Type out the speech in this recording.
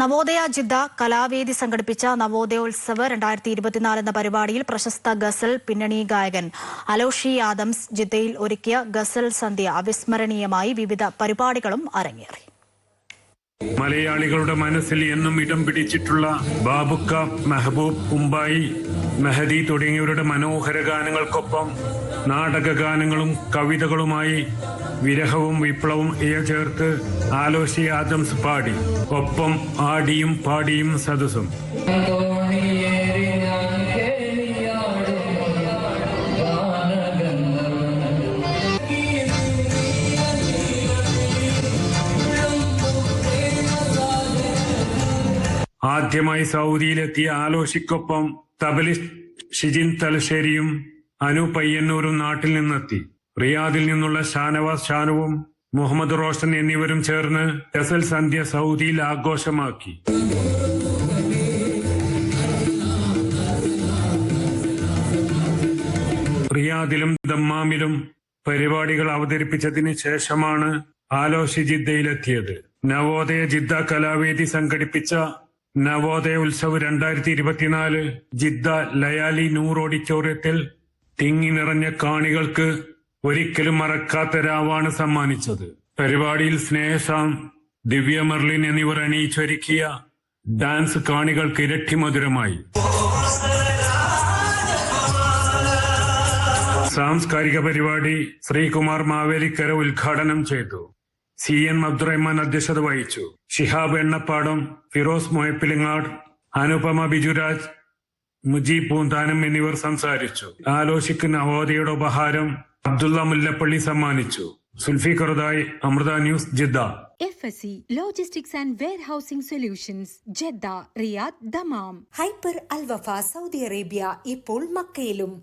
Navodaya Jeddah കലാവേദി സംഘടിപ്പിച്ച നവോദയോത്സവ് രണ്ടായിരത്തി ഇരുപത്തിനാല് എന്ന പരിപാടിയിൽ പ്രശസ്ത ഗസൽ പിന്നണി ഗായകൻ അലോഷി ആദംസ് ജിദ്ദയിൽ ഒരുക്കിയ ഗസൽ സന്ധ്യ അവിസ്മരണീയമായി വിവിധ പരിപാടികളും അരങ്ങേറി. മലയാളികളുടെ മനസ്സിൽ എന്നും ഇടം പിടിച്ചിട്ടുള്ള ബാബുക്ക മെഹബൂബ് ഉംബായി മെഹദി തുടങ്ങിയവരുടെ മനോഹര ഗാനങ്ങൾക്കൊപ്പം നാടക ഗാനങ്ങളും കവിതകളുമായി വിരഹവും വിപ്ലവവും ഇഴ ചേർത്ത് ആലോശി ആദംസ് പാടി ഒപ്പം ആടിയും പാടിയും സദസ്സും. ആദ്യമായി സൗദിയിലെത്തിയ ആലോശിക്കൊപ്പം തബലിസ്റ്റ് ഷിജിൻ തലശ്ശേരിയും അനു പയ്യന്നൂരും നാട്ടിൽ നിന്നെത്തി റിയാദിൽ നിന്നുള്ള ഷാനവാസ് ഷാനുവും മുഹമ്മദ് റോഷൻ എന്നിവരും ചേർന്ന് ഗസൽ സന്ധ്യ സൗദിയിൽ ആഘോഷമാക്കി. റിയാദിലും ദമ്മാമിലും പരിപാടികൾ അവതരിപ്പിച്ചതിന് ശേഷമാണ് ആലോഷി ജിദ്ദയിലെത്തിയത്. നവോദയ ജിദ്ദ കലാവേദി സംഘടിപ്പിച്ച നവോദയ ഉത്സവ് രണ്ടായിരത്തി ഇരുപത്തിനാല് ജിദ്ദ ലയാലി നൂർ ഓഡിറ്റോറിയത്തിൽ തിങ്ങി നിറഞ്ഞ കാണികൾക്ക് ഒരിക്കലും മറക്കാത്ത രാവാണ് സമ്മാനിച്ചത്. പരിപാടിയിൽ സ്നേഹസാം ദിവ്യ മെർലിൻ എന്നിവർ അണിയിച്ചൊരുക്കിയ ഡാൻസ് കാണികൾക്ക് ഇരട്ടി മധുരമായി. സാംസ്കാരിക പരിപാടി ശ്രീകുമാർ മാവേലിക്കര ഉദ്ഘാടനം ചെയ്തു. സി എൻ അബ്ദുറഹ്മാൻ അധ്യക്ഷത വഹിച്ചു. ഷിഹാബ് എണ്ണപ്പാടം ഫിറോസ് മൊയപ്പിലിങ്ങാട് അനുപമ ബിജുരാജ് മുജീബ് പൂന്താനം എന്നിവർ സംസാരിച്ചു. ആലോചിക്കുന്ന അവധിയുടെ ഉപഹാരം അബ്ദുള്ള മുല്ലപ്പള്ളി സമ്മാനിച്ചു. സുൽഫിഖറുദായി Amrita news Jeddah. F S C logistics and ware Warehousing solutions Jeddah Riyadh Dammam. Hyper Alwafa Saudi Arabia ഇപ്പോൾ മക്കയിലും.